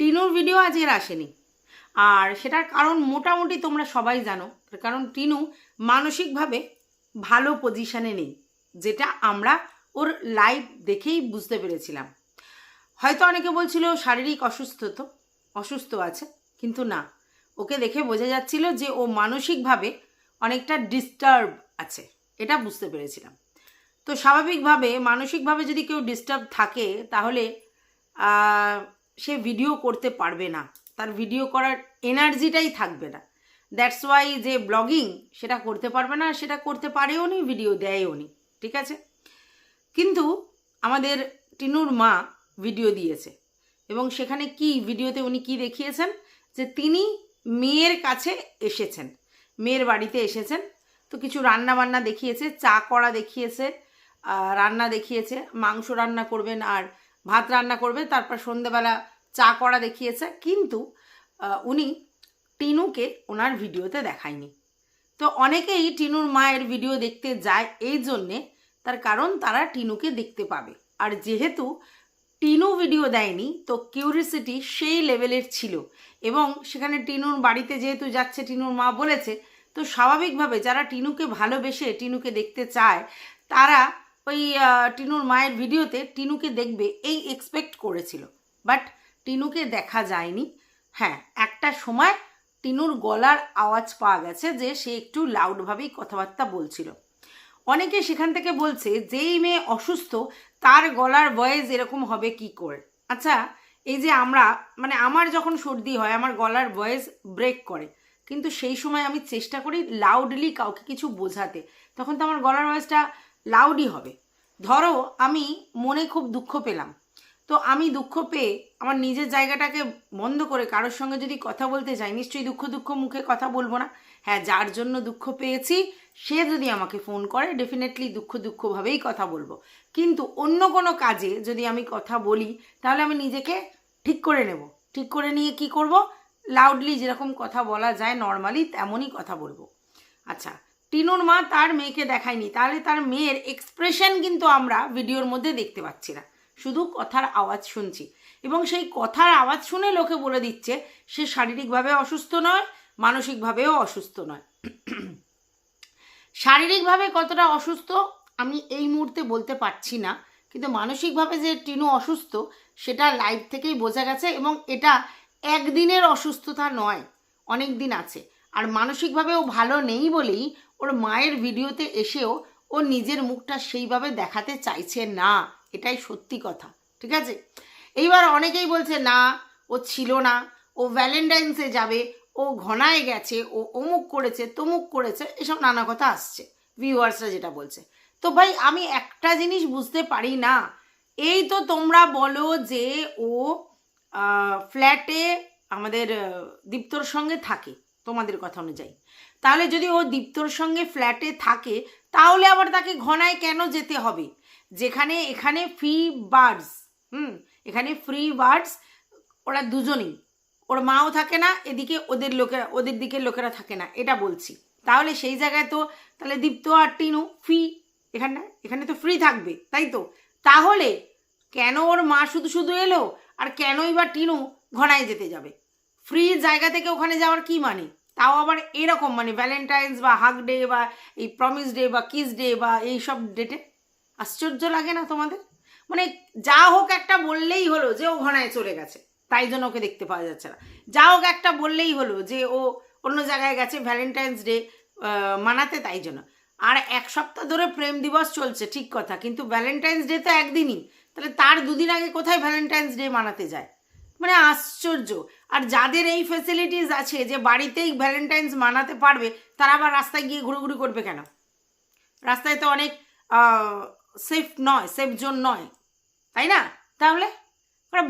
টিনুর ভিডিও আজ এর আসেনি। আর সেটার কারণ মোটামুটি তোমরা সবাই জানো। কারণ টিনু মানসিকভাবে ভালো পজিশানে নেই, যেটা আমরা ওর লাইভ দেখেই বুঝতে পেরেছিলাম। হয়তো অনেকে বলছিল, শারীরিক অসুস্থ তো, অসুস্থ আছে। কিন্তু না, ওকে দেখে বোঝা যাচ্ছিল যে ও মানসিকভাবে অনেকটা ডিস্টার্ব আছে, এটা বুঝতে পেরেছিলাম। তো স্বাভাবিকভাবে, মানসিকভাবে যদি কেউ ডিস্টার্ব থাকে, তাহলে সে ভিডিও করতে পারবে না। তার ভিডিও করার এনার্জিটাই থাকবে না। দ্যাটস ওয়াই যে ব্লগিং সেটা করতে পারবে না, সেটা করতে পারেও নি ভিডিও দেয়ও নি। ঠিক আছে? কিন্তু আমাদের টিনুর মা ভিডিও দিয়েছে। এবং সেখানে কি ভিডিওতে উনি কি দেখিয়েছেন? যে তিনি মেয়ের কাছে এসেছেন। মেয়ের বাড়িতে এসেছেন। তো কিছু রান্না বান্না দেখিয়েছে, চা করা দেখিয়েছে রান্না দেখিয়েছে, মাংস রান্না করবেন আর ভাত রান্না করবে, তারপর সন্ধেবেলা চা করা দেখিয়েছে। কিন্তু উনি টিনুকে ওনার ভিডিওতে দেখায়নি। তো অনেকেই টিনুর মায়ের ভিডিও দেখতে যায়, এই জন্যে তার কারণ তারা টিনুকে দেখতে পাবে। আর যেহেতু টিনু ভিডিও দেয়নি, তো কিউরিসিটি সেই লেভেলের ছিল। এবং সেখানে টিনুর বাড়িতে যেহেতু যাচ্ছে, টিনুর মা বলেছে, তো স্বাভাবিকভাবে যারা টিনুকে ভালোবেসে টিনুকে দেখতে চায়, তারা ওই টিনুর মায়ের ভিডিওতে টিনুকে দেখবে, এই এক্সপেক্ট করেছিল। বাট টিনুকে দেখা যায়নি। হ্যাঁ একটা সময় টিনুর গলার আওয়াজ পাওয়া গেছে যে সে একটু লাউডভাবেই কথাবার্তা বলছিল। অনেকে সেখান থেকে বলছে, যেই মেয়ে অসুস্থ, তার গলার ভয়েস এরকম হবে কি করে? আচ্ছা এই যে আমরা মানে আমার যখন সর্দি হয়, আমার গলার ভয়েস ব্রেক করে। কিন্তু সেই সময় আমি চেষ্টা করি লাউডলি কাউকে কিছু বোঝাতে। তখন তো আমার গলার ভয়েসটা লাউডই হবে। ধরো, আমি মনে খুব দুঃখ পেলাম। তো আমি দুঃখ পেয়ে আমার নিজের জায়গাটাকে বন্ধ করে কারোর সঙ্গে যদি কথা বলতে যাই, নিশ্চয়ই দুঃখ দুঃখ মুখে কথা বলব না। হ্যাঁ যার জন্য দুঃখ পেয়েছি, সে যদি আমাকে ফোন করে ডেফিনেটলি দুঃখ দুঃখভাবেই কথা বলব। কিন্তু অন্য কোনো কাজে যদি আমি কথা বলি, তাহলে আমি নিজেকে ঠিক করে নেব। ঠিক করে নিয়ে কি করব? লাউডলি যেরকম কথা বলা যায় নর্মালি তেমনই কথা বলব। আচ্ছা টিনুর মা তার মেয়েকে দেখায়নি। তাহলে তার মেয়ের এক্সপ্রেশন কিন্তু আমরা ভিডিওর মধ্যে দেখতে পাচ্ছি না। শুধু কথার আওয়াজ শুনছি। এবং সেই কথার আওয়াজ শুনে লোকে বলে দিচ্ছে, সে শারীরিকভাবে অসুস্থ নয়, মানসিকভাবেও অসুস্থ নয়। শারীরিকভাবে কতটা অসুস্থ, আমি এই মুহূর্তে বলতে পারছি না। কিন্তু মানসিকভাবে যে টিনু অসুস্থ, সেটা লাইভ থেকেই বোঝা গেছে এবং এটা একদিনের অসুস্থতা নয় অনেক দিন আছে। আর মানসিকভাবেও ভালো নেই বলেই ওর মায়ের ভিডিওতে এসেও ও নিজের মুখটা সেইভাবে দেখাতে চাইছে না। এটাই সত্যি কথা, ঠিক আছে? এইবার অনেকেই বলছে, না, ও ছিল না। ও ভ্যালেন্টাইন্সে যাবে, ও ঘনায় গেছে, ও অমুক করেছে, তমুক করেছে, এসব নানা কথা আসছে ভিউয়ার্সরা যেটা বলছে। তো ভাই, আমি একটা জিনিস বুঝতে পারি না। এই তো তোমরা বলো যে ও ফ্ল্যাটে আমাদের দীপ্তর সঙ্গে থাকে, তোমাদের কথা অনুযায়ী। তাহলে যদি ও দীপ্তর সঙ্গে ফ্ল্যাটে থাকে, তাহলে আবার তাকে ঘনায় কেন যেতে হবে? যেখানে এখানে ফ্রি বার্ডস হুম, এখানে ফ্রি বার্ডস ওরা দুজনেই। ওর মাও থাকে না, এদিকে ওদের লোকেরা, ওদের দিকের লোকেরা থাকে না, এটা বলছি। তাহলে সেই জায়গায় তো, তাহলে দীপ্ত আর টিনু ফ্রি এখানে এখানে তো ফ্রি থাকবে, তাই তো? তাহলে কেন ওর মা শুধু শুধু এলো, আর কেনই বা টিনু ঘনায় যেতে যাবে? ফ্রি জায়গা থেকে ওখানে যাওয়ার কি মানে? তাও আবার এরকম মানে ভ্যালেন্টাইন্স বা হাগ ডে বা এই প্রমিস ডে বা কিস ডে বা এই সব ডেটে আশ্চর্য লাগে না তোমাদের? মানে যা হোক একটা বললেই হলো যে ও ঘনায় চলে গেছে, তাই জন্য ওকে দেখতে পাওয়া যাচ্ছে না। যা হোক একটা বললেই হলো যে ও অন্য জায়গায় গেছে ভ্যালেন্টাইন্স ডে মানাতে তাই জন্য। আর এক সপ্তাহ ধরে প্রেম দিবস চলছে, ঠিক কথা, কিন্তু ভ্যালেন্টাইন্স ডে তো একদিনই। তাহলে তার দুদিন আগে কোথায় ভ্যালেন্টাইন্স ডে মানাতে যায়? মানে আশ্চর্য। আর যাদের এই ফেসিলিটিস আছে যে বাড়িতেই ভ্যালেন্টাইন্স মানাতে পারবে, তারা আবার রাস্তায় গিয়ে ঘুরোঘুরি করবে কেন? রাস্তায় তো অনেক সেফ নয় সেফ জোন নয়, তাই না? তাহলে?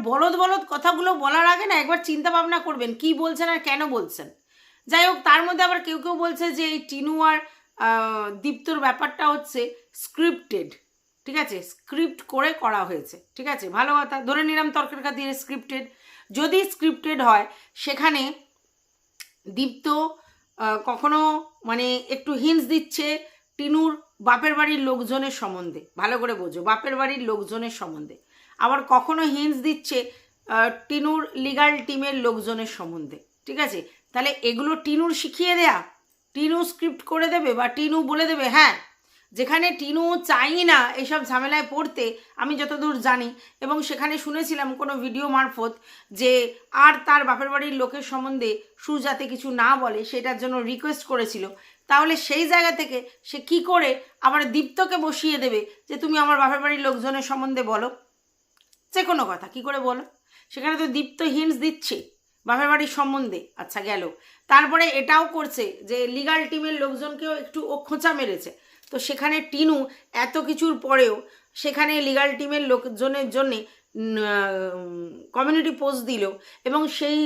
বলদ বলদ কথাগুলো বলার আগে না একবার চিন্তা ভাবনা করবেন, কি বলছেন আর কেন বলছেন? যাই হোক, তার মধ্যে আবার কেউ কেউ বলছে যে এই টিনু আর দীপ্তর ব্যাপারটা হচ্ছে স্ক্রিপ্টেড ঠিক আছে? স্ক্রিপ্ট করে করা হয়েছে, ঠিক আছে? ভালো কথা, ধরে নিলাম তর্কের খাতিরে স্ক্রিপ্টেড যদি স্ক্রিপ্টেড হয়, সেখানে দীপ্ত কখনো মানে একটু হিন্স দিচ্ছে টিনুর বাপের বাড়ির লোকজনের সম্বন্ধে। ভালো করে বোঝো, বাপের বাড়ির লোকজনের সম্বন্ধে। আবার কখনো হিন্স দিচ্ছে টিনুর লিগাল টিমের লোকজনের সম্বন্ধে। ঠিক আছে? তাহলে এগুলো টিনুর শিখিয়ে দেয়া, টিনু স্ক্রিপ্ট করে দেবে বা টিনু বলে দেবে হ্যাঁ যেখানে টিনু চাই না এইসব ঝামেলায় পড়তে, আমি যতদূর জানি, এবং সেখানে শুনেছিলাম কোনো ভিডিও মারফত যে আর তার বাপের বাড়ির লোকের সম্বন্ধে সু যাতে কিছু না বলে সেটার জন্য রিকোয়েস্ট করেছিল। তাহলে সেই জায়গা থেকে সে কি করে আবার দীপ্তকে বসিয়ে দেবে যে তুমি আমার বাপের বাড়ির লোকজনের সম্বন্ধে বলো? যে কোনো কথা, কি করে বলো? সেখানে তো দীপ্ত হিন্টস দিচ্ছে বাপের বাড়ির সম্বন্ধে। আচ্ছা গেল। তারপরে এটাও করছে যে লিগাল টিমের লোকজনকেও একটু ও খোঁচা মেরেছে। তো সেখানে টিনু এত কিছুর পরেও সেখানে লিগাল টিমের লোকজনের জন্যে কমিউনিটি পোস্ট দিল এবং সেই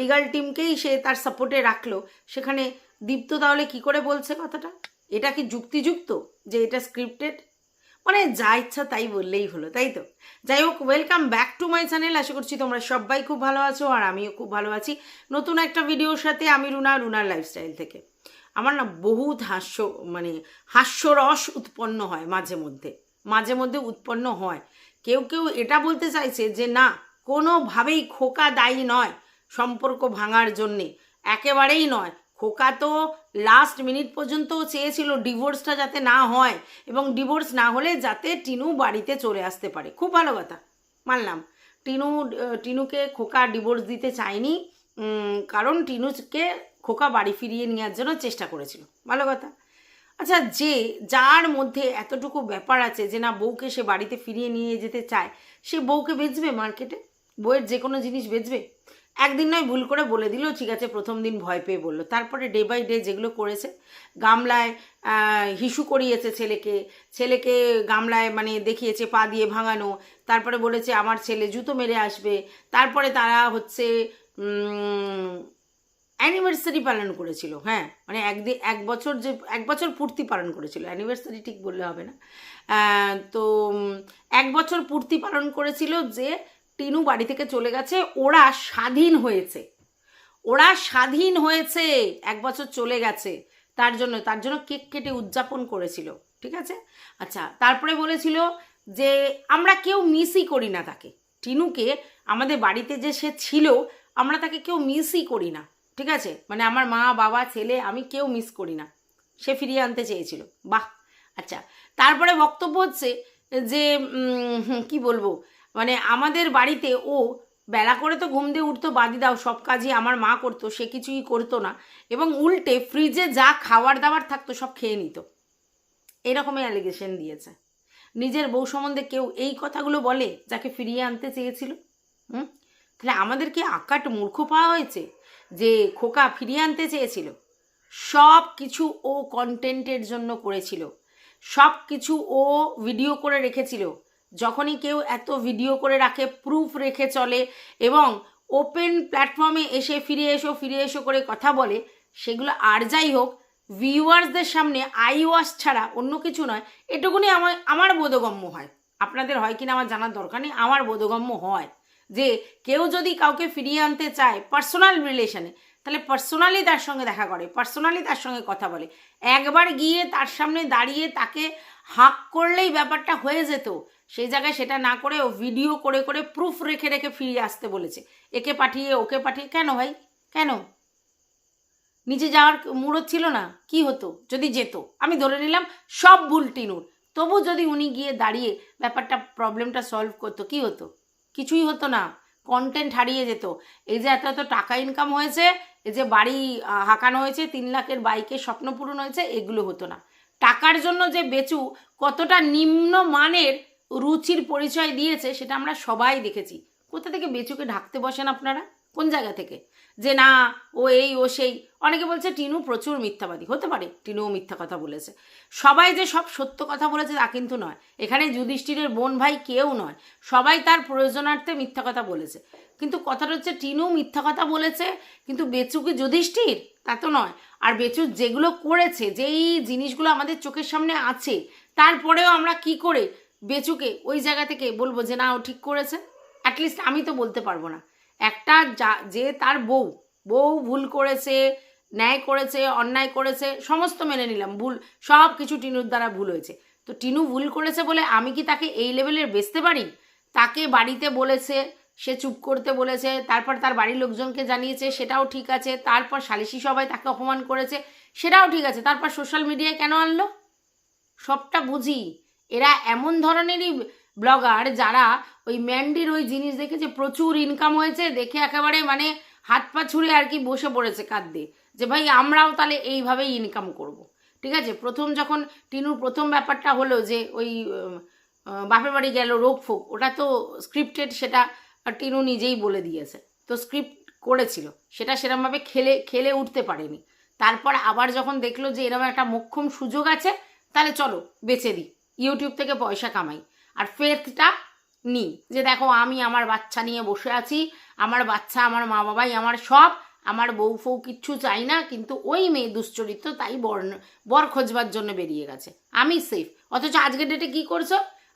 লিগাল টিমকেই সে তার সাপোর্টে রাখল। সেখানে দীপ্ত তাহলে কি করে বলছে কথাটা? এটা কি যুক্তিযুক্ত যে এটা স্ক্রিপ্টেড মানে যা ইচ্ছা তাই বললেই হলো, তাই তো? যাই হোক welcome back to my channel আশা করছি তোমরা সবাই খুব ভালো আছো আর আমিও খুব ভালো আছি নতুন একটা ভিডিওর সাথে আমি রুনা, রুনার লাইফস্টাইল থেকে। আমার না বহুত হাস্য মানে হাস্যরস উৎপন্ন হয় মাঝে মধ্যে। মাঝে মধ্যে উৎপন্ন হয়। কেউ কেউ এটা বলতে চাইছে যে, না, কোনোভাবেই খোকা দায়ী নয় সম্পর্ক ভাঙার জন্যে। একেবারেই নয়। খোকা তো লাস্ট মিনিট পর্যন্ত চেয়েছিল ডিভোর্সটা যাতে না হয় এবং ডিভোর্স না হলে যাতে টিনু বাড়িতে চলে আসতে পারে। খুব ভালো কথা। মানলাম। টিনু, টিনুকে খোকা ডিভোর্স দিতে চায়নি। কারণ টিনুকে খোকা বাড়ি ফিরিয়ে নেওয়ার জন্য চেষ্টা করেছিল। ভালো কথা। আচ্ছা যে যার মধ্যে এতটুকু ব্যাপার আছে যে না, বউকে সে বাড়িতে ফিরিয়ে নিয়ে যেতে চায়, সে বউকে বেচবে মার্কেটে? বউয়ের যে কোনো জিনিস বেচবে? একদিন নয়, ভুল করে বলে দিল, ঠিক আছে, প্রথম দিন ভয় পেয়ে বলল। তারপরে ডে বাই ডে যেগুলো করেছে, গামলায় হিসু করিয়েছে ছেলেকে ছেলেকে গামলায় মানে দেখিয়েছে, পা দিয়ে ভাঙানো, তারপরে বলেছে, আমার ছেলে জুতো মেরে আসবে। তারপরে তারা হচ্ছে অ্যানিভার্সারি পালন করেছিল হ্যাঁ? মানে একদিন এক বছর যে, এক বছর পূর্তি পালন করেছিল অ্যানিভার্সারি ঠিক বললে হবে না। তো এক বছর পূর্তি পালন করেছিল যে টিনু বাড়ি থেকে চলে গেছে, ওরা স্বাধীন হয়েছে। ওরা স্বাধীন হয়েছে, এক বছর চলে গেছে। তার জন্য তার জন্য কেক কেটে উদযাপন করেছিল, ঠিক আছে? আচ্ছা তারপরে বলেছিল যে, আমরা কেউ মিসই করি না তাকে। টিনুকে আমাদের বাড়িতে যে সে ছিল, আমরা তাকে কেউ মিসই করি না। ঠিক আছে? মানে আমার মা, বাবা, ছেলে আমি কেউ মিস করি না। সে ফিরিয়ে আনতে চেয়েছিল। বাহ! আচ্ছা তারপরে বক্তব্য হচ্ছে যে কি বলব? মানে আমাদের বাড়িতে ও বেলা করে তো ঘুম দিয়ে উঠতো, বাদি দাও, সব কাজই আমার মা করতো, সে কিছুই করতো না। এবং উল্টে ফ্রিজে যা খাবার দাবার থাকতো, সব খেয়ে নিত। এরকমই অ্যালিগেশন দিয়েছে। নিজের বউ সম্বন্ধে কেউ এই কথাগুলো বলে, যাকে ফিরিয়ে আনতে চেয়েছিল? হুম? তাহলে আমাদের কি আকাট মূর্খ পাওয়া হয়েছে যে খোকা ফিরিয়ে আনতে চেয়েছিল। সব কিছু ও কন্টেন্টের জন্য করেছিল। সব কিছু ও ভিডিও করে রেখেছিল। যখনই কেউ এত ভিডিও করে রাখে প্রুফ রেখে চলে এবং ওপেন প্ল্যাটফর্মে এসে ফিরে এসো ফিরে এসো করে কথা বলে, সেগুলো আর যাই হোক ভিউয়ার্সদের সামনে আই ওয়াশ ছাড়া অন্য কিছু নয়। এটুকুনি আমার আমার বোধগম্য হয়। আপনাদের হয় কিনা আমার জানার দরকার নেই, আমার বোধগম্য হয়। যে কেউ যদি কাউকে ফিরিয়ে আনতে চায় পার্সোনাল রিলেশনে তাহলে পার্সোনালি তার সঙ্গে দেখা করে পার্সোনালি তার সঙ্গে কথা বলে। একবার গিয়ে তার সামনে দাঁড়িয়ে তাকে হাক করলেই ব্যাপারটা হয়ে যেত। সেই জায়গায় সেটা না করে ও ভিডিও করে করে প্রুফ রেখে রেখে ফিরিয়ে আসতে বলেছে। একে পাঠিয়ে, ওকে পাঠিয়ে, কেন ভাই? কেন? নিচে যাওয়ার মুরত ছিল না? কি হতো? যদি যেত। আমি ধরে নিলাম সব ভুল টিনুর। তবু যদি উনি গিয়ে দাঁড়িয়ে ব্যাপারটা প্রবলেমটা সলভ করতো, কি হতো? কিছুই হতো না কন্টেন্ট হারিয়ে যেত। এই যে এত এত টাকা ইনকাম হয়েছে, এই যে বাড়ি হাঁকানো হয়েছে, তিন লাখের বাইকের স্বপ্ন পূরণ হয়েছে, এগুলো হতো না। টাকার জন্য যে বেচু, কতটা নিম্ন মানের রুচির পরিচয় দিয়েছে, সেটা আমরা সবাই দেখেছি। কোথা থেকে বেচুকে ঢাকতে বসেন আপনারা? কোন জায়গা থেকে? যে না, ও এই, ও সেই। অনেকে বলছে, টিনু প্রচুর মিথ্যাবাদী। হতে পারে, টিনুও মিথ্যা কথা বলেছে। সবাই যে সব সত্য কথা বলেছে তা কিন্তু নয়। এখানে যুধিষ্ঠিরের বোন ভাই কেউ নয়। সবাই তার প্রয়োজনার্থে মিথ্যা কথা বলেছে। কিন্তু কথাটা হচ্ছে, টিনু মিথ্যা কথা বলেছে, কিন্তু বেচু কি যুধিষ্ঠির? তা তো নয়। আর বেচু যেগুলো করেছে, যেই জিনিসগুলো আমাদের চোখের সামনে আছে, তারপরেও আমরা কি করে বেচুকে ওই জায়গা থেকে বলব যে, না, ও ঠিক করেছে? অ্যাটলিস্ট আমি তো বলতে পারব না। একটা যা, যে তার বউ বউ ভুল করেছে, ন্যায় করেছে, অন্যায় করেছে, সমস্ত মেনে নিলাম, ভুল, সব কিছু টিনুর দ্বারা ভুল হয়েছে। তো টিনু ভুল করেছে বলে আমি কি তাকে এই লেভেলের বেচতে পারি? তাকে বাড়িতে বলেছে, সে চুপ করতে বলেছে, তারপর তার বাড়ির লোকজনকে জানিয়েছে, সেটাও ঠিক আছে, তারপর সালিশি সবাই তাকে অপমান করেছে, সেটাও ঠিক আছে, তারপর সোশ্যাল মিডিয়ায় কেন আনলো? সবটা বুঝি। এরা এমন ধরনেরই ব্লগার যারা ওই ম্যান্ডির ওই জিনিস দেখে যে প্রচুর ইনকাম হয়েছে, দেখে একেবারে মানে হাত পা ছুঁড়ে আর কি বসে পড়েছে কাঁদতে। যে ভাই, আমরাও তাহলে এইভাবেই ইনকাম করব। ঠিক আছে? প্রথম যখন টিনুর প্রথম ব্যাপারটা হলো যে ওই বাপের বাড়ি গেল রোগ ফোক, ওটা তো স্ক্রিপ্টেড সেটা টিনু নিজেই বলে দিয়েছে। তো স্ক্রিপ্ট করেছিল। সেটা সেরমভাবে খেলে খেলে উঠতে পারেনি। তারপর আবার যখন দেখল যে এরকম একটা মোক্ষম সুযোগ আছে, তাহলে চলো, বেচে দিই। ইউটিউব থেকে পয়সা কামাই। আর ফেথটা নিই। যে দেখো, আমি আমার বাচ্চা নিয়ে বসে আছি, আমার বাচ্চা, আমার মা বাবাই, আমার সব, আমার বউ ফউ কিচ্ছু চাই না, কিন্তু ওই মেয়ে দুশ্চরিত্র তাই বর বর খোঁজবার জন্য বেরিয়ে গেছে। আমি সেফ অথচ আজকের ডেটে কি করছ?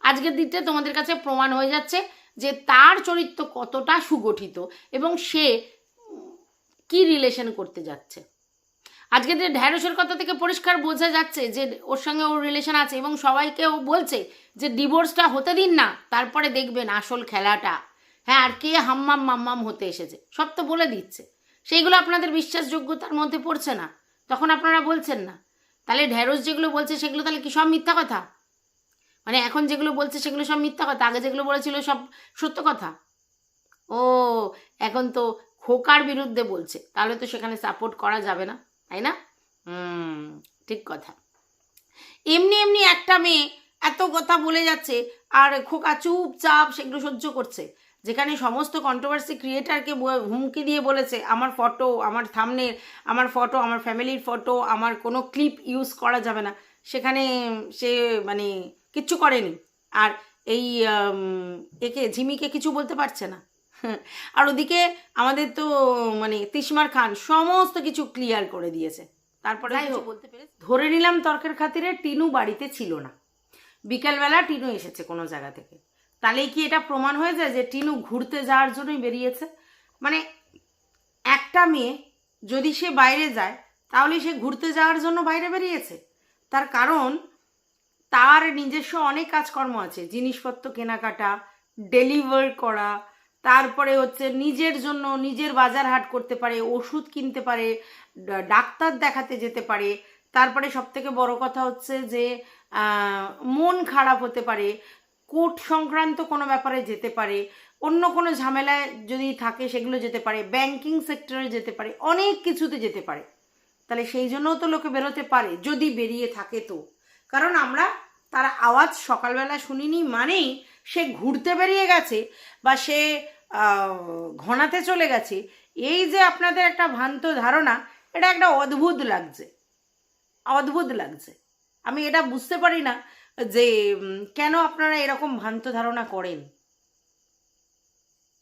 আজকের দিনটা তোমাদের কাছে প্রমাণ হয়ে যাচ্ছে যে তার চরিত্র কতটা সুগঠিত এবং সে কি রিলেশন করতে যাচ্ছে। আজকে যে ঢ্যাঁড়সের কথা থেকে পরিষ্কার বোঝা যাচ্ছে যে ওর সঙ্গে ওর রিলেশন আছে এবং সবাইকে ও বলছে যে ডিভোর্সটা হতে দিন না, তারপরে দেখবেন আসল খেলাটা। হ্যাঁ আর কে হাম্মাম মাম্মাম হতে এসেছে, সব তো বলে দিচ্ছে। সেইগুলো আপনাদের বিশ্বাসযোগ্যতার মধ্যে পড়ছে না। তখন আপনারা বলছেন না। তাহলে ঢ্যাঁড়স যেগুলো বলছে সেগুলো তাহলে কি সব মিথ্যা কথা? মানে এখন যেগুলো বলছে সেগুলো সব মিথ্যা কথা? আগে যেগুলো বলেছিল সব সত্য কথা? ও, এখন তো খোকার বিরুদ্ধে বলছে। তাহলে তো সেখানে সাপোর্ট করা যাবে না। তাই না? ঠিক কথা। এমনি এমনি একটা মেয়ে এত কথা বলে যাচ্ছে আর খোকা চুপচাপ সেগুলো সহ্য করছে। যেখানে সমস্ত কন্ট্রোভার্সি ক্রিয়েটারকে হুমকি দিয়ে বলেছে, আমার ফটো আমার থামনের আমার ফটো আমার ফ্যামিলির ফটো আমার কোনো ক্লিপ ইউজ করা যাবে না। সেখানে সে মানে কিচ্ছু করেনি। আর এই একে ঝিমিকে কিছু বলতে পারছে না। আর ওদিকে আমাদের তো মানে তিসমার খান সমস্ত কিছু ক্লিয়ার করে দিয়েছে। তারপরে বলতে পেরে ধরে নিলাম তর্কের খাতিরে টিনু বাড়িতে ছিল না। বিকালবেলা টিনু এসেছে কোনো জায়গা থেকে। তাহলে কি এটা প্রমাণ হয়ে যায় যে টিনু ঘুরতে যাওয়ার জন্যই বেরিয়েছে? মানে একটা মেয়ে যদি সে বাইরে যায় তাহলে সে ঘুরতে যাওয়ার জন্য বাইরে বেরিয়েছে? তার কারণ তার নিজস্ব অনেক কাজকর্ম আছে। জিনিসপত্র কেনাকাটা ডেলিভার করা তারপরে হচ্ছে নিজের জন্য নিজের বাজার হাট করতে পারে, ওষুধ কিনতে পারে ডাক্তার দেখাতে যেতে পারে। তারপরে সব থেকে বড় কথা হচ্ছে যে মন খারাপ হতে পারে, কোর্ট সংক্রান্ত কোনো ব্যাপারে যেতে পারে, অন্য কোনো ঝামেলায় যদি থাকে সেগুলো যেতে পারে ব্যাংকিং সেক্টরে যেতে পারে, অনেক কিছুতে যেতে পারে। তাহলে সেই জন্যও তো লোকে বেরোতে পারে, যদি বেরিয়ে থাকে তো। কারণ আমরা তার আওয়াজ সকালবেলা শুনিনি মানেই সে ঘুরতে বেরিয়ে গেছে বা সে ঘনাতে চলে গেছে, এই যে আপনাদের একটা ভ্রান্ত ধারণা, এটা একটা অদ্ভুত লাগছে। অদ্ভুত লাগছে। আমি এটা বুঝতে পারি না যে কেন আপনারা এরকম ভ্রান্ত ধারণা করেন?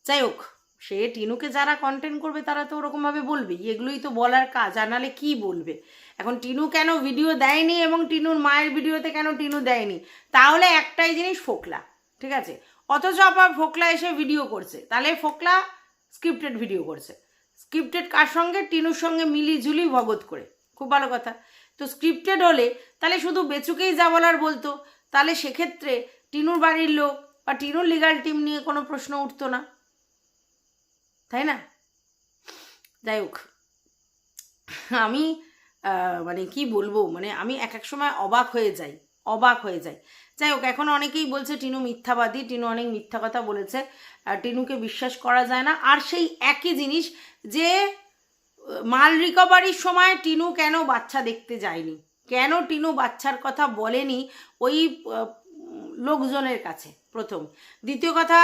যাই হোক, সে টিনুকে যারা কন্টেন্ট করবে, তারা তো ওরকমভাবে বলবে, এগুলোই তো বলার কাজ, আর নাহলে কী বলবে? এখন টিনু কেন ভিডিও দেয়নি, এবং টিনুর মায়ের ভিডিওতে কেন টিনু দেয়নি? তাহলে একটাই জিনিস ফোকলা। ঠিক আছে? অথচ আবার ফোকলা এসে ভিডিও করছে। তাহলে ফোকলা স্ক্রিপ্টেড ভিডিও করছে। স্ক্রিপ্টেড কার সঙ্গে? টিনুর সঙ্গে মিলি ঝুলি ভগত করে। খুব ভালো কথা। তো স্ক্রিপ্টেড হলে তাহলে শুধু বেচুকেই যা বলার বলতো। তাহলে সেক্ষেত্রে টিনুর বাড়ির লোক বা টিনুর লিগাল টিম নিয়ে কোনো প্রশ্ন উঠতো না। তাই না? যাই হোক। আমি মানে কি বলব? মানে আমি এক এক সময় অবাক হয়ে যাই। অবাক হয়ে যাই। যাই হোক, এখন অনেকেই বলছে টিনু মিথ্যাবাদী, টিনু অনেক মিথ্যা কথা বলেছে টিনুকে বিশ্বাস করা যায় না। আর সেই একই জিনিস যে, মাল রিকভারির সময় টিনু কেন বাচ্চা দেখতে যায়নি? কেন টিনু বাচ্চার কথা বলেনি ওই লোকজনের কাছে? প্রথম। দ্বিতীয় কথা,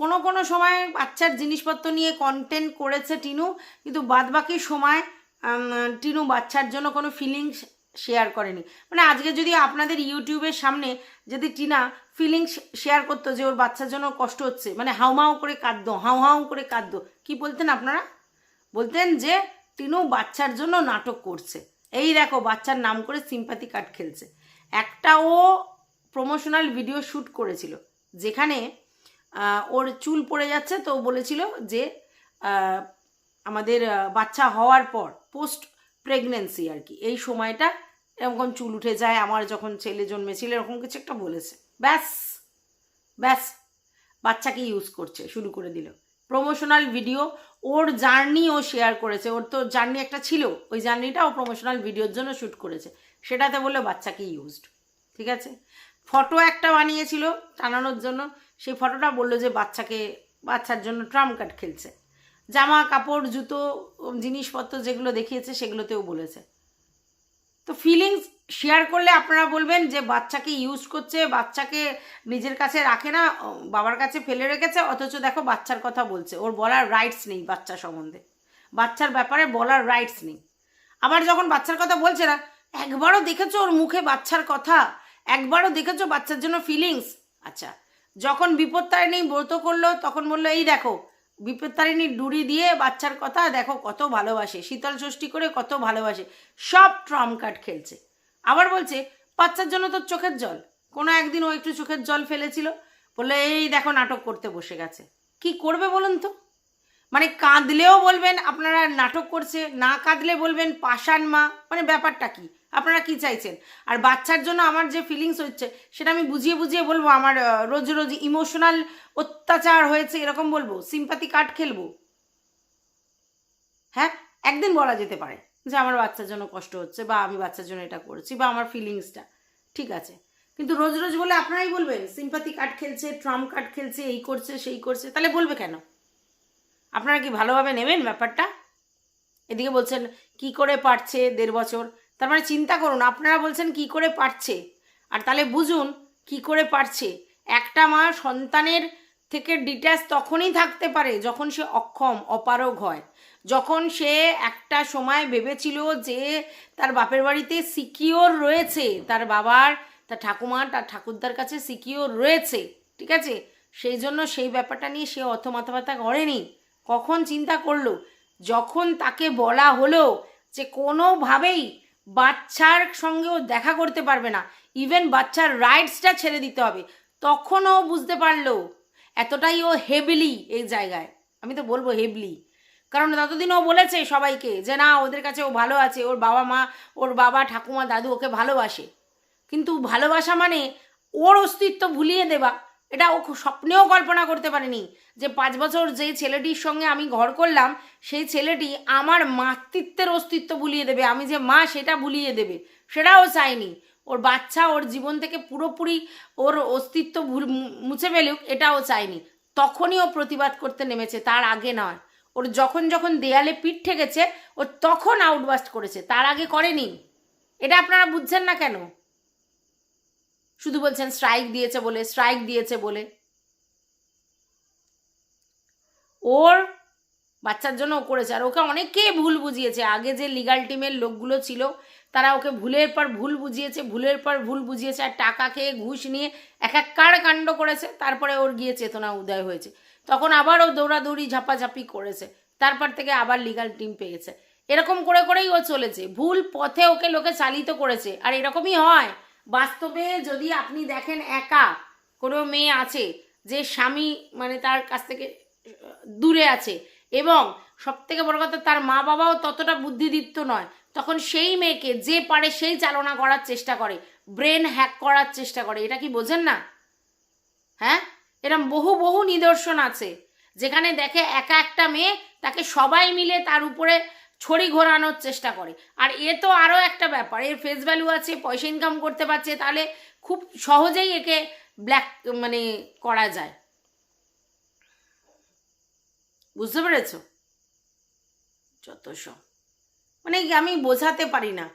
কোনো কোনো সময় বাচ্চার জিনিসপত্র নিয়ে কন্টেন্ট করেছে টিনু, কিন্তু বাদবাকি সময় টিনু বাচ্চার জন্য কোনো ফিলিংস শেয়ার করেনি। মানে আজকে যদি আপনাদের ইউটিউবের সামনে যদি টিনা ফিলিংস শেয়ার করতো যে ওর বাচ্চার জন্য কষ্ট হচ্ছে মানে হাউমাউ করে কাঁদতো, হাউ হাউ করে কাঁদতো, কি বলতেন আপনারা? বলতেন যে টিনু বাচ্চার জন্য নাটক করছে। এই দেখো, বাচ্চার নাম করে সিম্পাতি কার্ড খেলছে। একটা ও প্রমোশনাল ভিডিও শ্যুট করেছিল, যেখানে ওর চুল পড়ে যাচ্ছে তো বলেছিল যে আমাদের বাচ্চা হওয়ার পর পোস্ট প্রেগনেন্সি আর কি। এই সময়টা এরকম চুল উঠে যায়, আমার যখন ছেলে জন্মেছিল, এরকম কিছু একটা বলেছে। ব্যাস ব্যাস, বাচ্চাকে ইউজ করছে, শুরু করে দিল। প্রমোশনাল ভিডিও ওর জার্নি ও শেয়ার করেছে। ওর তো জার্নি একটা ছিল, ওই জার্নিটা ও প্রমোশনাল ভিডিওর জন্য শ্যুট করেছে। সেটাতে বলল বাচ্চাকে ইউজড ঠিক আছে? ফটো একটা বানিয়েছিল টানানোর জন্য। সেই ফটোটা বলল যে বাচ্চাকে, বাচ্চার জন্য ট্রাম কাট খেলছে। জামা, কাপড়, জুতো জিনিসপত্র যেগুলো দেখিয়েছে সেগুলোতেও বলেছে। তো ফিলিংস শেয়ার করলে আপনারা বলবেন যে বাচ্চাকে ইউজ করছে, বাচ্চাকে নিজের কাছে রাখে না বাবার কাছে ফেলে রেখেছে, অথচ দেখো বাচ্চার কথা বলছে। ওর বলার রাইটস নেই বাচ্চা সম্বন্ধে। বাচ্চার ব্যাপারে বলার রাইটস নেই। আবার যখন বাচ্চার কথা বলছে না, একবারও দেখেছ ওর মুখে বাচ্চার কথা? একবারও দেখেছ বাচ্চার জন্য ফিলিংস আচ্ছা যখন বিপত্তারিণী ব্রত করল, তখন বলল, এই দেখো বিপত্তারিণীর ডুরি দিয়ে বাচ্চার কথা, দেখো কত ভালোবাসে, শীতল ষষ্ঠী করে কত ভালোবাসে, সব ট্রাম কার্ড খেলছে। আবার বলছে, বাচ্চার জন্য তো চোখের জল। কোনো একদিন ও একটু চোখের জল ফেলেছিল। বলল, এই দেখো নাটক করতে বসে গেছে। কি করবে বলুন তো? মানে কাঁদলেও বলবেন, আপনারা নাটক করছে, না কাঁদলে বলবেন, পাষাণ মা মানে ব্যাপারটা কি? আপনারা কি চাইছেন? আর বাচ্চার জন্য আমার যে ফিলিংস হচ্ছে, সেটা আমি বুঝিয়ে বুঝিয়ে বলব, আমার রোজ রোজ ইমোশনাল অত্যাচার হয়েছে এরকম বলব সিম্পাতি কার্ড খেলব। হ্যাঁ? একদিন বলা যেতে পারে যে আমার বাচ্চার জন্য কষ্ট হচ্ছে বা আমি বাচ্চার জন্য এটা করছি বা আমার ফিলিংসটা ঠিক আছে? কিন্তু রোজ রোজ বলে আপনারাই বলবেন সিম্পাতি কার্ড খেলছে ট্রাম কার্ড খেলছে, এই করছে, সেই করছে, তাহলে বলবে কেন? আপনারা কি ভালোভাবে নেবেন ব্যাপারটা? এদিকে বলছেন, কি করে পারছে দেড় বছর? তার মানে চিন্তা করুন, আপনারা বলছেন কি করে পারছে? আর তাহলে বুঝুন কি করে পারছে। একটা মা সন্তানের থেকে ডিট্যাচ তখনই থাকতে পারে যখন সে অক্ষম, অপারগ হয়। যখন সে একটা সময় ভেবেছিল যে তার বাপের বাড়িতে সিকিওর রয়েছে, তার বাবার, তার ঠাকুমা তার ঠাকুরদার কাছে সিকিওর রয়েছে, ঠিক আছে? সেই জন্য সেই ব্যাপারটা নিয়ে সে অত মাথাব্যথা করেনি। কখন চিন্তা করল? যখন তাকে বলা হলো যে কোনোভাবেই বাচ্চার সঙ্গেও দেখা করতে পারবে না। ইভেন বাচ্চার রাইটসটা ছেড়ে দিতে হবে। তখন ও বুঝতে পারল এতটাই ও হেভলি এই জায়গায়। আমি তো বলব হেভলি কারণ ততদিন ও বলেছে সবাইকে যে, না, ওদের কাছে ও ভালো আছে। ওর বাবা মা, ওর বাবা, ঠাকুমা, দাদু ওকে ভালোবাসে। কিন্তু ভালোবাসা মানে ওর অস্তিত্ব ভুলিয়ে দেবা এটা ও স্বপ্নেও কল্পনা করতে পারেনি যে পাঁচ বছর যে ছেলেটির সঙ্গে আমি ঘর করলাম, সেই ছেলেটি আমার মাতৃত্বের অস্তিত্ব ভুলিয়ে দেবে। আমি যে মা, সেটা ভুলিয়ে দেবে। সেটাও চাইনি। ওর বাচ্চা, ওর জীবন থেকে পুরোপুরি ওর অস্তিত্ব ভুল মুছে ফেলুক, এটাও চাইনি। তখনই ও প্রতিবাদ করতে নেমেছে, তার আগে নয়। ওর যখন যখন দেয়ালে পিঠ ঠেকেছে, ও তখন আউটবাস্ট করেছে। তার আগে করেনি। এটা আপনারা বুঝছেন না কেন? শুধু বলছেন স্ট্রাইক দিয়েছে বলে স্ট্রাইক দিয়েছে বলে। ওর বাচ্চার জন্য ও করেছে, আর ওকে অনেকেই ভুল বুঝিয়েছে। আগে যে লিগাল টিমের লোকগুলো ছিল, তারা ওকে ভুলের পর ভুল বুঝিয়েছে, ভুলের পর ভুল বুঝিয়েছে, আর টাকা খেয়ে ঘুষ নিয়ে এক এক কার কাণ্ড করেছে, তারপরে ওর গিয়ে চেতনা উদয় হয়েছে। তখন আবার ও দৌড়াদৌড়ি, ঝাপাঝাপি করেছে, তারপর থেকে আবার লিগাল টিম পেয়েছে। এরকম করে করেই ও চলেছে। ভুল পথে ওকে লোকে চালিত করেছে, আর এরকমই হয়। বাস্তবে যদি আপনি দেখেন একা কোনো মেয়ে আছে, যে স্বামী মানে তার কাছ থেকে, দূরে আছে এবং সব থেকে বড় কথা তার মা বাবাও ততটা বুদ্ধিদীপ্ত নয়, তখন সেই মেয়েকে যে পারে সেই চালনা করার চেষ্টা করে, ব্রেন হ্যাক করার চেষ্টা করে, এটা কি বোঝেন না? হ্যাঁ? এরম বহু বহু নিদর্শন আছে, যেখানে দেখে একা একটা মেয়ে তাকে সবাই মিলে তার উপরে ছড়ি ঘোরানোর চেষ্টা করে। আর এ তো আরও একটা ব্যাপার, এর ফেস ভ্যালু আছে, পয়সা ইনকাম করতে পারছে, তাহলে খুব সহজেই একে ব্ল্যাক মানে করা যায়। বুঝতে পেরেছ? যত মানে আমি বোঝাতে পারি না।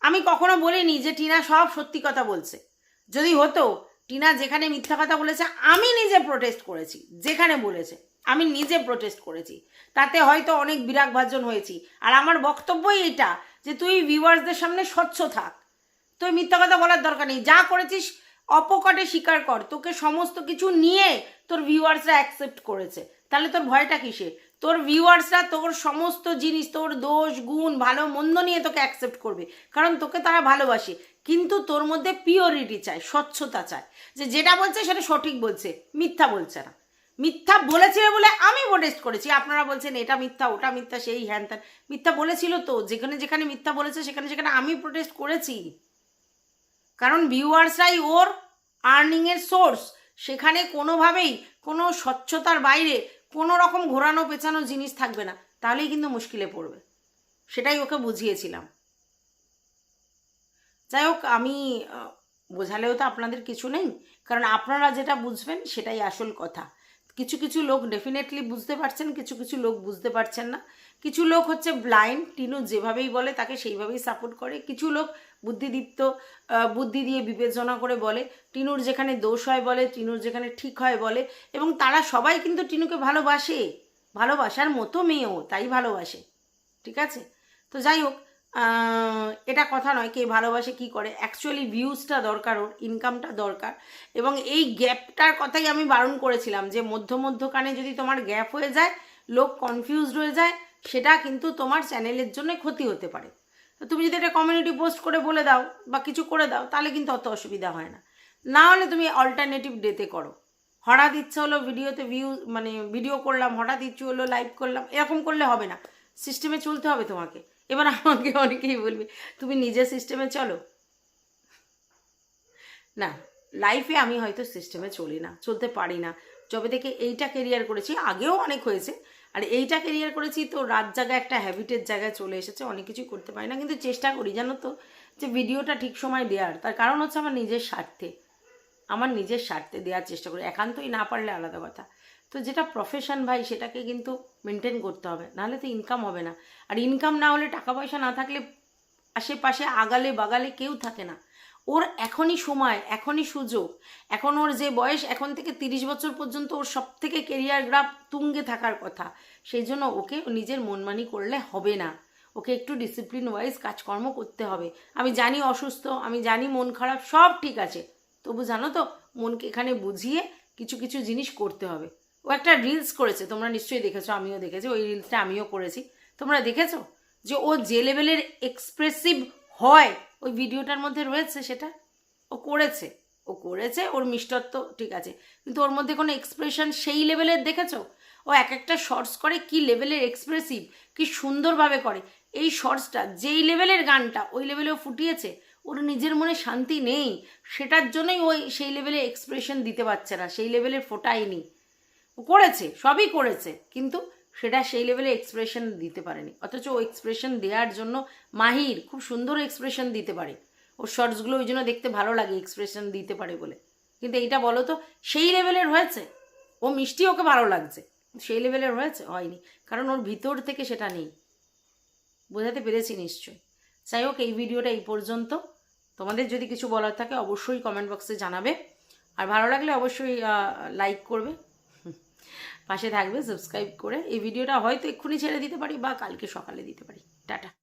আমি কখনো বলিনি যে টিনা সব সত্যি কথা বলছে। যদি হতো, টিনা যেখানে মিথ্যা কথা বলেছে, আমি নিজে প্রোটেস্ট করেছি, যেখানে বলেছে। আমি নিজে প্রোটেস্ট করেছি। তাতে হয়তো অনেক বিরাগ ভাজন হয়েছি। আর আমার বক্তব্যই এটা যে তুই ভিউয়ার্সদের সামনে স্বচ্ছ থাক। তুই মিথ্যা কথা বলার দরকার নেই। যা করেছিস অপকটে স্বীকার কর। তোকে সমস্ত কিছু নিয়ে তোর ভিউয়ার্সরা অ্যাকসেপ্ট করেছে। তাহলে তোর ভয়টা কিসে তোর ভিউয়ার্সরা তোর সমস্ত জিনিস, তোর দোষ, গুণ, ভালো, মন্দ নিয়ে তোকে অ্যাকসেপ্ট করবে। কারণ তোকে তারা ভালোবাসে। কিন্তু তোর মধ্যে পিওরিটি চায়, স্বচ্ছতা চায়। যে যেটা বলছে সেটা সঠিক বলছে, মিথ্যা বলছে না। মিথ্যা বলেছিল বলে আমি প্রোটেস্ট করেছি। আপনারা বলছেন, এটা মিথ্যা, ওটা মিথ্যা, সেই হ্যান ত্যান। মিথ্যা বলেছিল তো, যেখানে যেখানে মিথ্যা বলেছে, সেখানে সেখানে আমি প্রোটেস্ট করেছি। কারণ ভিউয়ার্সরাই ওর আর্নিংয়ের সোর্স সেখানে কোনোভাবেই কোনো স্বচ্ছতার বাইরে কোনো রকম ঘোরানো পেঁচানো জিনিস থাকবে না। তাহলেই কিন্তু মুশকিলে পড়বে। সেটাই ওকে বুঝিয়েছিলাম। যাই হোক, আমি বোঝালেও তো আপনাদের কিছু নেই। কারণ আপনারা যেটা বুঝবেন, সেটাই আসল কথা। কিছু কিছু লোক ডেফিনেটলি বুঝতে পারছেন, কিছু কিছু লোক বুঝতে পারছেন না। কিছু লোক হচ্ছে ব্লাইন্ড টিনু যেভাবেই বলে তাকে সেইভাবেই সাপোর্ট করে। কিছু লোক বুদ্ধিদীপ্ত বুদ্ধি দিয়ে বিবেচনা করে বলে। টিনুর যেখানে দোষ হয় বলে, টিনুর যেখানে ঠিক হয় বলে। এবং তারা সবাই কিন্তু টিনুকে ভালোবাসে। ভালোবাসার মতো মেয়েও তাই ভালোবাসে। ঠিক আছে? তো যাই হোক এটা কথা নয় কে ভালোবাসে, কি করে। অ্যাকচুয়ালি ভিউজটা দরকার, ওর ইনকামটা দরকার। এবং এই গ্যাপটার কথাই আমি বারণ করেছিলাম যে মধ্য মধ্যখানে যদি তোমার গ্যাপ হয়ে যায়, লোক কনফিউজড হয়ে যায়, সেটা কিন্তু তোমার চ্যানেলের জন্য ক্ষতি হতে পারে। তুমি যদি এটা কমিউনিটি পোস্ট করে বলে দাও বা কিছু করে দাও, তাহলে কিন্তু অত অসুবিধা হয় না। না হলে তুমি অল্টারনেটিভ ডেতে করো। হঠাৎ ইচ্ছা হলো ভিডিওতে ভিউ মানে ভিডিও করলাম, হঠাৎ ইচ্ছে হলো লাইভ করলাম, এরকম করলে হবে না। সিস্টেমে চলতে হবে তোমাকে। এবার আমাকে অনেকেই বলবে, তুমি নিজের সিস্টেমে চলো। না লাইফে আমি হয়তো সিস্টেমে চলি না, চলতে পারি না। যবে থেকে এইটা কেরিয়ার করেছি, আগেও অনেক হয়েছে। আর এইটা কেরিয়ার করেছি তো রাত জায়গায় একটা হ্যাবিটের জায়গায় চলে এসেছে, অনেক কিছুই করতে পারি না। কিন্তু চেষ্টা করি, জানো তো, যে ভিডিওটা ঠিক সময় দেওয়ার তার কারণ হচ্ছে আমার নিজের স্বার্থে। আমার নিজের স্বার্থে দেওয়ার চেষ্টা করি। একান্তই না পারলে আলাদা কথা। তো যেটা প্রফেশন ভাই, সেটাকে কিন্তু মেনটেন করতে হবে। নাহলে তো ইনকাম হবে না। আর ইনকাম না হলে টাকা পয়সা না থাকলে আশেপাশে আগালে বাগালে কেউ থাকে না। ওর এখনই সময়, এখনই সুযোগ। এখন ওর যে বয়স, এখন থেকে তিরিশ বছর পর্যন্ত ওর সব থেকে কেরিয়ার গ্রাফ তুঙ্গে থাকার কথা। সেই জন্য ওকে নিজের মনমানি করলে হবে না। ওকে একটু ডিসিপ্লিন ওয়াইজ কাজকর্ম করতে হবে। আমি জানি অসুস্থ, আমি জানি মন খারাপ, সব ঠিক আছে। তবু জানো তো, মনকে এখানে বুঝিয়ে কিছু কিছু জিনিস করতে হবে। ও একটা রিলস করেছে, তোমরা নিশ্চয়ই দেখেছ, আমিও দেখেছি, ওই রিলসটা আমিও করেছি। তোমরা দেখেছ যে ও যে লেভেলের এক্সপ্রেসিভ হয়, ওই ভিডিওটার মধ্যে রয়েছে সেটা? ও করেছে ও করেছে, ওর মিষ্টত্ব ঠিক আছে, কিন্তু ওর মধ্যে কোনো এক্সপ্রেশন সেই লেভেলের দেখেছ? ও এক একটা শর্টস করে কি লেভেলের এক্সপ্রেসিভ কি সুন্দরভাবে করে। এই শর্টসটা যেই লেভেলের গানটা ওই লেভেলে ফুটিয়েছে, ওর নিজের মনে শান্তি নেই, সেটার জন্যই ওই সেই লেভেলে এক্সপ্রেশন দিতে পারছে না, সেই লেভেলে ফোটায়নি। করেছে, সবই করেছে, কিন্তু সেটা সেই লেভেলে এক্সপ্রেশন দিতে পারেনি। অথচ ও এক্সপ্রেশন দেওয়ার জন্য মাহির খুব সুন্দর এক্সপ্রেশন দিতে পারে। ওর শর্টসগুলো ওই জন্য দেখতে ভালো লাগে এক্সপ্রেশন দিতে পারে বলে। কিন্তু এইটা বলো তো, সেই লেভেলের হয়েছে? ও মিষ্টি ওকে ভালো লাগছে সেই লেভেলের হয়েছে? হয়নি, কারণ ওর ভিতর থেকে সেটা নেই। বোঝাতে পেরেছি নিশ্চয়ই। যাই হোক, এই ভিডিওটা এই পর্যন্ত। তোমাদের যদি কিছু বলার থাকে, অবশ্যই কমেন্ট বক্সে জানাবে। আর ভালো লাগলে অবশ্যই লাইক করবে। পাশে থাকবে সাবস্ক্রাইব করে এই ভিডিওটা হয়তো এক্ষুনি ছেড়ে দিতে পারি বা কালকে সকালে দিতে পারি। টাটা।